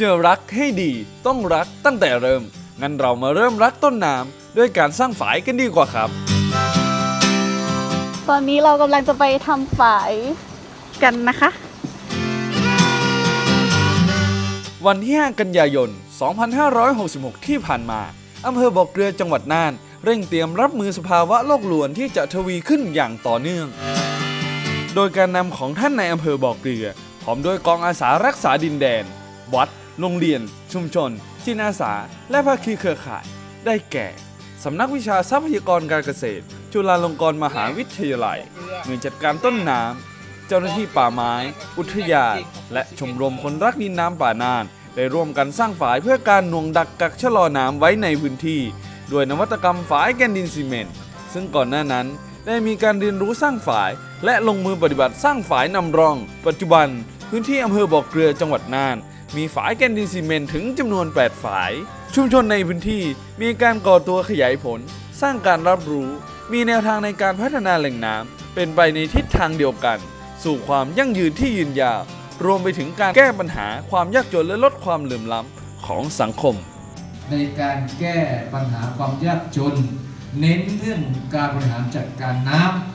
จะรักให้ดีต้องรักตั้งแต่เริ่ม งั้นเรามาเริ่มรักต้นน้ำด้วยการสร้างฝายกันดีกว่าครับ ตอนนี้เรากำลังจะไปทำฝายกันนะคะ วันที่ 5 กันยายน 2566 ที่ผ่านมาอำเภอบ่อเกลือจังหวัดน่าน เร่งเตรียมรับมือสภาวะโลกลวนที่จะทวีขึ้นอย่างต่อเนื่อง โดยการนำของท่านในอำเภอบ่อเกลือพร้อมด้วยกองอาสารักษาดินแดน วัด โรงเรียน ชุมชน จิตอาสา และภาคีเครือข่าย ได้แก่ สำนักวิชาทรัพยากรการเกษตร จุฬาลงกรณ์มหาวิทยาลัยหน่วยจัดการต้นน้ำเจ้าหน้าที่ป่าไม้ อุทยาน และชมรมคนรักดินน้ำป่าน่าน ได้ร่วมกันสร้างฝายเพื่อการหน่วงดักกักชะลอน้ำไว้ในพื้นที่ ด้วยนวัตกรรมฝายแกนดินซีเมนต์ซึ่งก่อนหน้านั้นได้มีการเรียนรู้สร้างฝาย และลงมือปฏิบัติสร้างฝายนำร่อง ปัจจุบัน พื้นที่อำเภอบ่อเกลือจังหวัดน่าน มีฝายแกนดินซีเมนถึงจำนวน 8 ฝาย ชุมชนในพื้นที่มีการก่อตัวขยายผล สร้างการรับรู้ มีแนวทางในการพัฒนาแหล่งน้ำเป็นไปในทิศทางเดียวกัน สู่ความยั่งยืนที่ยืนยาว รวมไปถึงการแก้ปัญหาความยากจนและลดความเหลื่อมล้ำของสังคม ในการแก้ปัญหาความยากจน เน้นเรื่องการบริหารจัดการน้ำ